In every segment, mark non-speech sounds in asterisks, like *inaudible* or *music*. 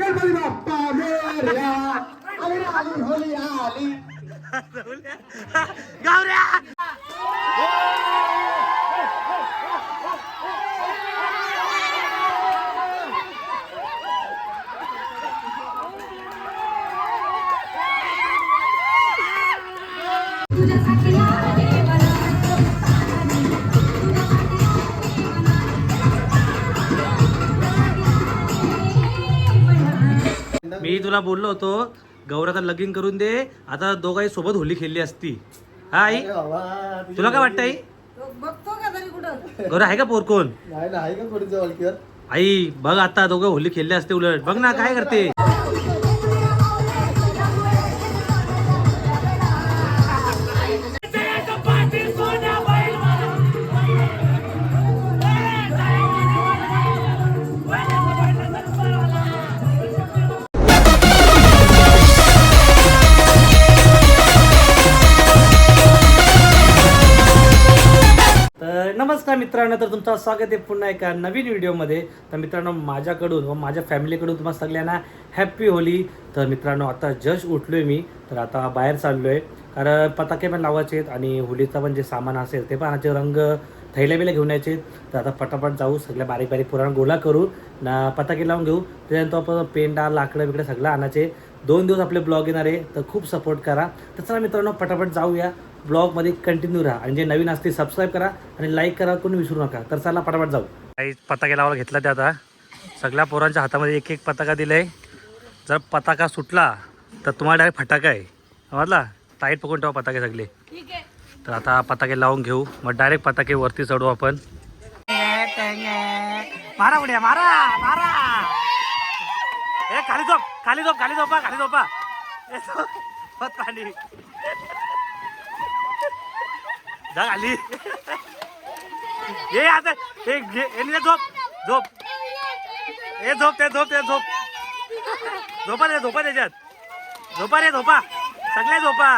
गणपती बाप्पा मोरया आली *laughs* आली. होली आली. मी तुला बोललो होतो गौराचा लगीन करून दे आता दोघाही सोबत होली खेळली असती. हा आई? तुला काय वाटतं आई बघतो का तरी कुठं? गौरा आहे का पोर कोण? नाही ना आहे का कोणी जवळ आई बघ आता दोघं होली खेळले असते उलट. बघ ना काय करते? मित्रांनो तर तुमचं स्वागत आहे पुन्हा एका नवीन व्हिडिओमध्ये. तर मित्रांनो माझ्याकडून व माझ्या फॅमिलीकडून तुम्हाला सगळ्यांना हॅप्पी होली. तर मित्रांनो आता जस्ट उठलोय मी तर आता बाहेर चाललो आहे कारण पताके पण लावायचे आहेत आणि होलीचं पण जे सामान असेल ते पण आणायचे रंग थैल्या बिल्या घेऊन यायचे तर आता पटापट जाऊ सगळ्या बारीक बारीक पुराण गोळा करू ना पताके लावून घेऊ. त्याच्यानंतर आपण पेंडा लाकडं बिकडं सगळं आणायचे. दोन दिवस आपले ब्लॉग येणार आहे तर खूप सपोर्ट करा. तर चला मित्रांनो पटापट जाऊया. ब्लॉगमध्ये कंटिन्यू राहा. आणि जे नवीन असते सबस्क्राईब करा आणि लाईक करा कोणी विसरू नका. तर चला पटापट जाऊ. काही पताका लावायला घेतला ते आता. सगळ्या पोरांच्या हातामध्ये एक एक पताका दिलाय. जर पताका सुटला तर तुम्हाला डायरेक्ट फटाका आहे. समजला? टाईट पकडून ठेवा पताके सगळे. ठीक आहे. तर आता पताके लावून घेऊ. मग डायरेक्ट पताके वरती चढू आपण. मारा उड्या मारा मारा. ए खाली झोप खाली झोप खाली झोपा खाली झोपा. जा खाली. ये आता. हे घे हे झोप झोप. ए झोप ते झोप ते झोप. झोपा रे झोपा त्याच्यात. झोपा रे झोपा. सगळे झोपा.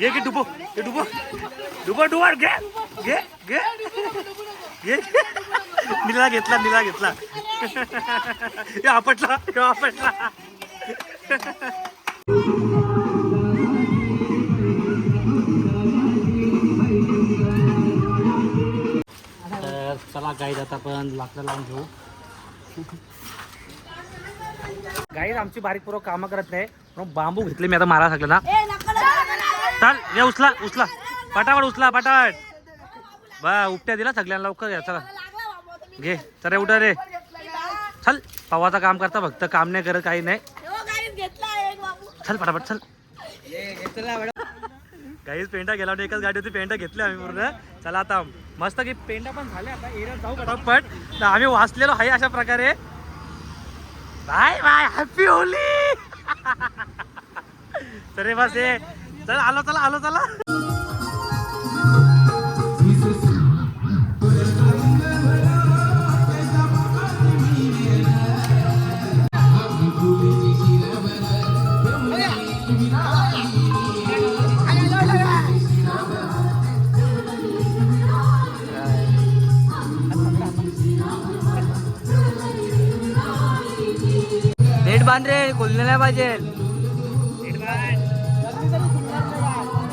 ये की डुबो ये डुबो. डुबो डुबर घे घे घे. घे निला घेतला निला घेतला. *laughs* आपटला आपटला. *laughs* तर चला गाईड आता आपण लाकडं लावून घेऊ. आमची बारीक पूर्व कामं करत नाही. म्हणून बांबू घेतले मी आता मारा लागलं ना. चल ये उचला उचला. पटापट उचला पटापट. बा उपट्या दिला सगळ्यांना लवकर घ्या चला. घे चल रे उठा रे. चल पवाचं काम करता फक्त काम नाही करत काही नाही. बाबू चल पटापट चल. काहीच पेंटा गेला एकाच गाडी होती पेंटा घेतल्या आम्ही पूर्ण. चला आता मस्त की पेंटा पण झाल्या आता एरियात जाऊ तर आम्ही वाचलेलो आहे अशा प्रकारे. Bye bye happy Holy. *laughs* तर बस ये चल आलो चला आलो चला. बांध रे खोलले नाही पाहिजे.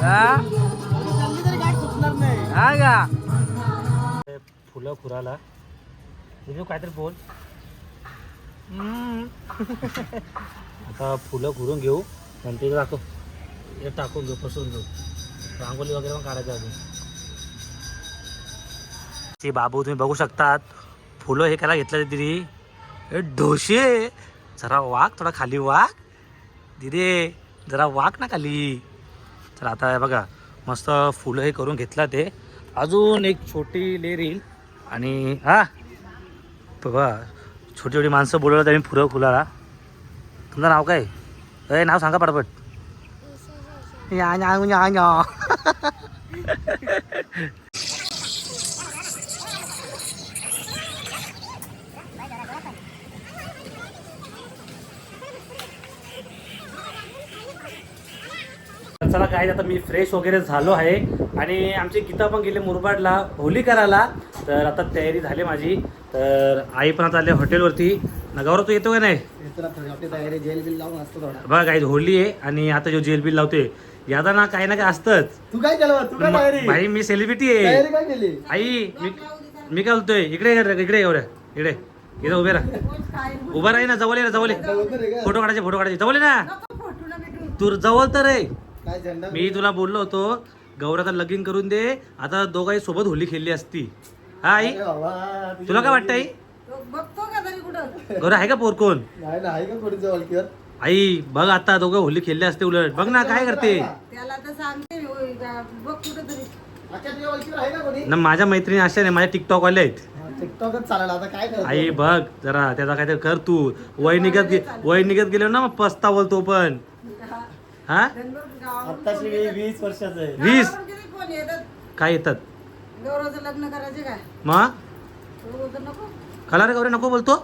हा? हा का? फुलं खुराला. रिव्ह्यू काहीतरी बोल. हम्म. आता फुलं खुरून घेऊ. नंतर टाकू इकडे टाकून घेऊ पसरून घेऊ. रांगोली वगैरे पण काढायची अजून. ते बाबू तुम्ही बघू शकतात. फुलं हे करायला घेतलं दिदी? हे ढोशे. जरा वाघ थोडा खाली वाघ. दिदे जरा वाघ ना खाली. तर आता बघा मस्त फुलं हे करून घेतला ते. अजून एक छोटी लेर येईल आणि हा. बघा छोटी छोटी माणसं बोलवलं तर आम्ही फुलं फुलाला. तुमचं नाव काय? अय नाव सांगा पटापट. या या या. *laughs* या चला काय आता मी फ्रेश वगैरे झालो आहे. आणि आमची गीता पण गेले मुरबाडला होली करायला. तर आता तयारी झाली माझी. तर आई पण आता आले हॉटेलवरती. नगावर तू येतो का नाही? आपली तयारी जेल बिल लावून असतो थोडा. बघा काय होली आहे आणि आता जो जेल बिल लावते यादा ना काही ना काय असतंच. तू काय केलं तू काय तयारी? भाई मी सेलिब्रिटी आहे. तयारी काय केली? आई मी मी काय बोलतोय? इकडे ये रे, इकडे एवढ्या इकडे. इकडे उभे राहा. उभा राही ना जवळ ये ना जवळ? फोटो काढायचे फोटो काढायचे. जवळ ये ना. तू जवळ तर झेंडा मी तुला बोललो होतो गौराचा लगीन करून दे आता दोघाही सोबत होली खेळली असती. हा आई? तुला काय वाटतं आई तो बघतो का तरी कुठं? गौरा आहे का पोर कोण? नाही ना आहे का कोणी जवळकीवर आई बघ आता दोघं होली खेळले असते उलट. बघ ना काय करते? त्याला तर सांगते बघ कोणी? ना माझ्या मैत्रिणी अशा नाही माझ्या टिकटॉक वाले आहेत टिकटॉकच चालेल आता काय करतो आई बघ जरा त्याचा काहीतरी कर तू. वय निघत गे- वय निघत गेलो ना मग पस्तावल तो पण. हा? आत्ताशी वीस वर्षाचं आहे. वीस? काय येतात? गौरवचं लग्न करायचे काय? मग? तो बोलतो नको? कला रे गौरे नको बोलतो.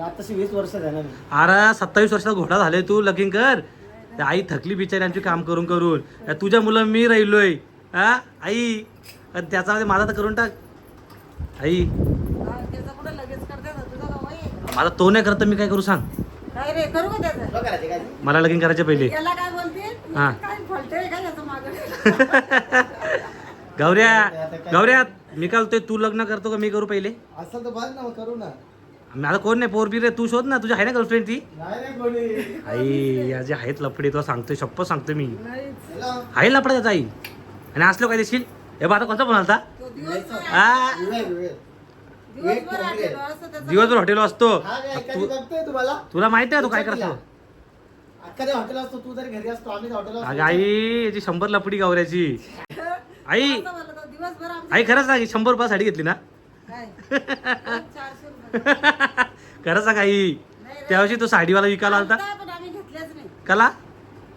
आत्ताशी वीस मी अरे सत्तावीस वर्षाचा घोडा झाले तू लगीन कर. त्या आई थकली बिचारी आमची काम करून करून. या तुझ्या मुलं मी राहिलोय. हा? आई आणि त्याच्यामध्ये माझा तर करून टाक. आई. त्याचं माझा तो नाही करत मी काय करू सांग? काय रे करू का त्याचं? तुला करायचे काय मला लगीन करायचे पहिले. काय बोलते? हा. काय मागं? *laughs* गौऱ्या गौऱ्या मी काय बोलतोय तू लग्न करतो का मी करू पहिले? असं तर बघ ना मग करू ना. माझा कोण नाही पोर बी रे तू शोध ना तुझी आहे ना गर्लफ्रेंड ती? नाही रे कोणी. आई या जे आहेत लफडे तुला सांगतोय शप्प सांगतोय मी. नाहीच. हॅलो. आहे लफडा त्याचा आई. आणि असलो काय देशील? हे बा आता कोणता फोन आलता? तो दिवसभर हा विवेक विवेक. दिवसभर आलेलो असं त्याचं. दिवसभर हॉटेल असतो. हा मी तू ऐकायची बघतोय तुम्हाला? तुला माहिती आहे तू काय करतो? अख्खा हॉटेल असतो तू जरी घरी असतो आम्ही हॉटेल अगं आई याची शंभर लफडी गावऱ्याची. *laughs* आई असं म्हणलं तो दिवसभर आमचं आई खरंच सांग शंभर रुपये साडी घेतली ना? काय? *laughs* चारशे रुपये. खरं सांग आई त्या दिवशी तो साडीवाला विकायला आलता? आलता, पण आम्ही घेतल्याच नाही. कला?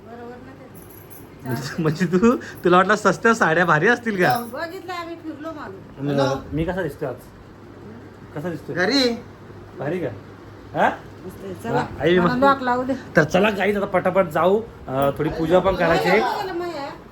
बरोबर ना ते. म्हणजे तू तुला वाटलं सस्त्या साड्या भारी असतील का? बघितलं आम्ही फिरलो मागून हॅलो. मी कसा दिसतोय आज? कसा दिसतोय? घरी. भारी का? हा? चला. आई मला लॉक लावू दे. तर चला काही आता पटापट जाऊ. अं, थोडी पूजा पण करायची. आहे.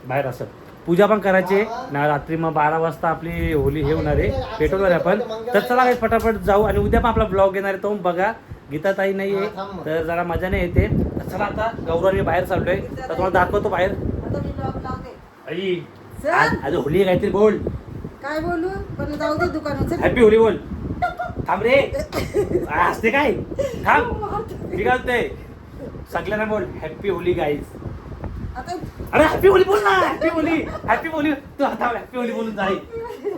बाहेर असं. पूजा पण करायची. आहे. ना रात्री मग बारा वाजता आपली होली हे होणार आहे. पेटवणार आहे आपण. तर चला काही फटाफट जाऊ. आणि उद्या पण आपला ब्लॉग येणार आहे तो बघा. गीता ताई नाही आहे. हा. तर जरा मजा नाही येते. तर चला आता गौरव मी बाहेर चाललोय. तर तुम्हाला दाखवतो बाहेर. आता मी लॉक लावते. आई. आज आज होली आहे काहीतरी बोल. काय बोलू? पण जाऊ दे दुकानात. चल. हॅपी होली बोल. थांब रे. असते काय? थांब. मी काय बोलतोय सगळ्यांना बोल हॅपी होली गाईज आता अरे हॅपी होली बोल ना हॅपी होली हॅपी होली तू आता हॅपी होली बोलून जाई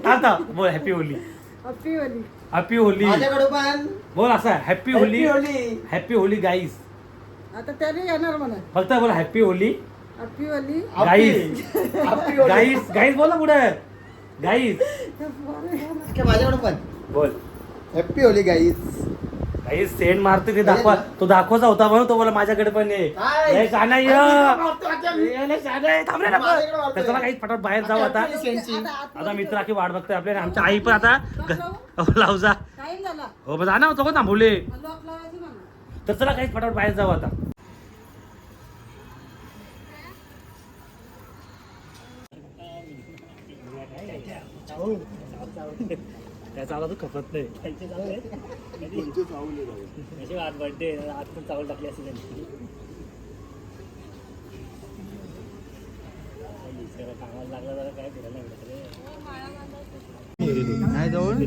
थांब बोल हॅपी होली हॅपी होली माझ्याकडे पण. बोल असं happy Holi Holi. Happy Holi guys आता त्याने येणार म्हणा. फक्त बोल हॅपी होली हप्पी वाली गाईज होली. गाईज गाईज बोल ना पुढे. गाईज माझ्याकडे पण. बोल. Happy Holi guys guys send मारतो ते दाखवा. तो दाखवायचा होता म्हणून तो बोला माझ्याकडे पण आहे काय? लय शहाणा आहे, अरे, ये. लय शहाणा आहे. थांब रे नको. माझ्याकडे मारतोय. तर चला काही फटाफट बाहेर जाऊ आता. आता. मित्र आखी वाट बघतोय आपल्या आमच्या आई पण आता ग- लावू? जा. टाइम झाला. हो मग जा ना तो थांबवले? लॉक लावायची म्हणा. तर चला काही फटाफट बाहेर जाऊ आता. त्याचा आवाज खपत नाही. आज बर्थडे आज पण चावल टाकली असेल कामाला लागला जरा काय फिरायला नाही जाऊन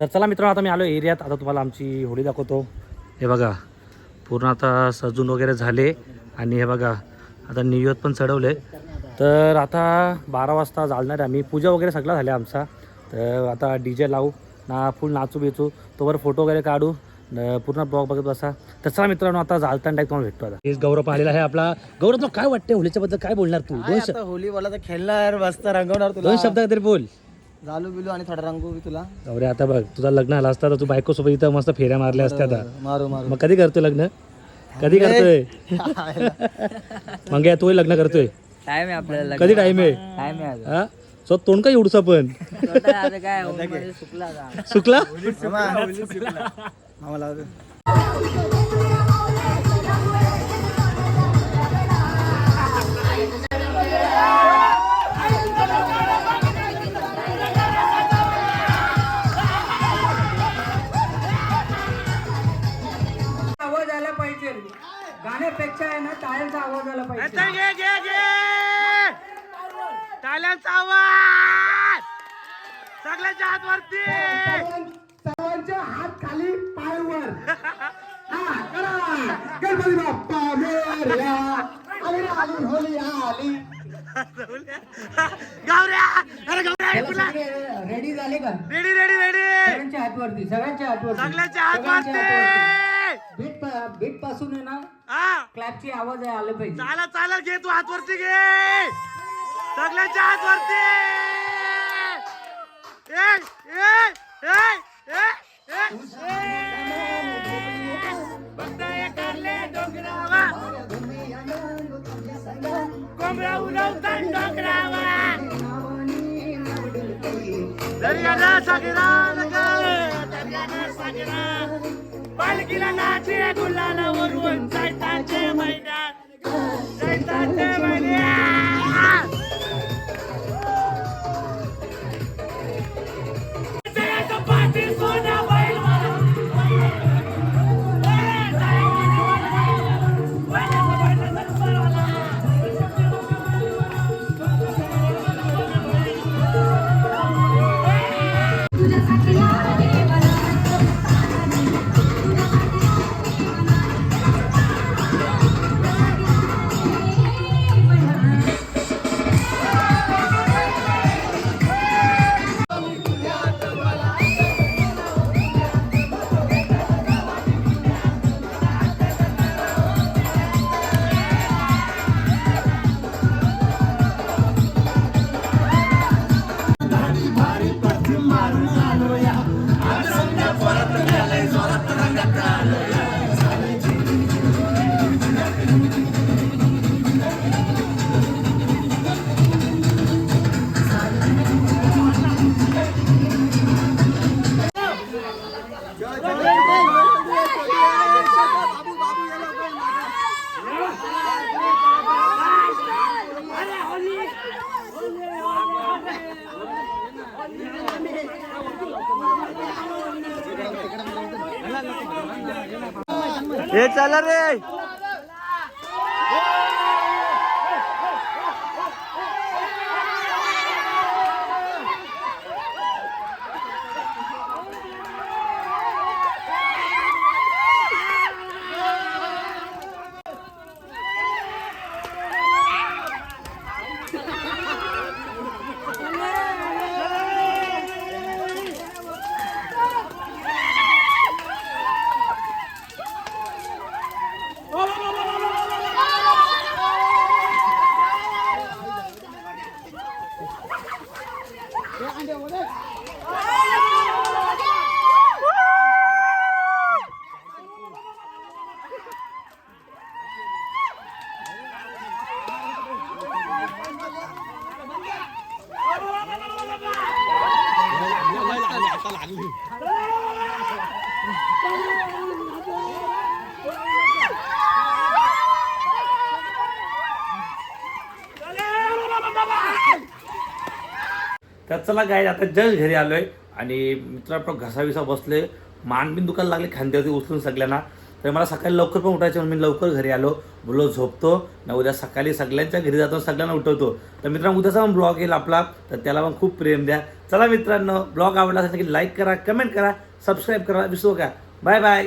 तर चला मित्रांनो आता मी आलो एरियात. आता तुम्हाला आमची होळी दाखवतो. हे बघा पूर्ण आता सजून वगैरे झाले. आणि हे बघा आता नियोत पण चढवले तर आता बारा वाजता जालणार आहे आम्ही. पूजा वगैरे सगळा झाला आमचा. तर आता डी जे लावू. ना फुल नाचू बिचू. तोवर फोटो वगैरे काढू. पूर्ण ब्लॉग बघत बसा. तर चला मित्रांनो आता जालताना टाईप तुम्हाला भेटतो आता. हेच गौरव आलेला आहे आपला. गौरव तुला काय वाटते होळीच्या बद्दल काय बोलणार तू? दोन होली बोला तर खेळणार मस्त रंगवणार तुला. दोन शब्द तरी बोल. झालू बिलू आणि थोडा रंगू बी तुला. गौरे आता बघ तुझा लग्न झाला असता तर तू बायको सोबत इथं मस्त फेऱ्या मारल्या असत्या आता. मारू मारू. मग कधी करतोय लग्न? कधी करतोय? *laughs* मग तोही लग्न करतोय. टाइम आहे आपल्याला कधी टाइम आहे? टाइम आहे हा? सो तोंड काय एवढूसा पण? आता आता काय सुकला आता. सुकला. मामा लावतो. पेक्षा आहे ना टाळ्यांचा आवाज आला पाहिजे. आता घे घे घे. टाळ्यांचा आवाज. सगळ्यांच्या हात वरती सर्वां- सर्वांचे हात खाली पाय वर हा करा. गणपती बाप्पा मोरया आली रे आली होली आली. गावऱ्या अरे गावऱ्या ऐकूला रेडी झाले का? रेडी रेडी रेडी सगळ्यांच्या हातवरती सगळ्यांच्या हातवरती. सगळ्यांच्या हात सगळ्यांच्या वरती बीटपासून आहे ना क्लॅपची आवाज आहे आले पाहिजे चाला चालेल घे तू हात वरती घे सगळ्यांच्या हात वरती. कोंबडा उडवतात डोंगरावर. दर्याला. पालखीला नाचे गुलाला वरून चैताचे मैदान चैताचे हे चला रे. तर चला काय आता जस्ट घरी आलो आहे आणि मित्र आपण घसाविसा बसले मानबिन दुखायला लागले खांद्यावरती उचलून सगळ्यांना. तर मला सकाळी लवकर पण उठायचं म्हणून मी लवकर घरी आलो. बोललो झोपतो. ना उद्या सकाळी सगळ्यांच्या घरी जातो सगळ्यांना उठवतो. तर मित्रांनो उद्याचा पण ब्लॉग येईल आपला. तर त्याला पण खूप प्रेम द्या. चला मित्रांनो ब्लॉग आवडला असेल की लाईक करा कमेंट करा सबस्क्राईब करा विसरू का बाय बाय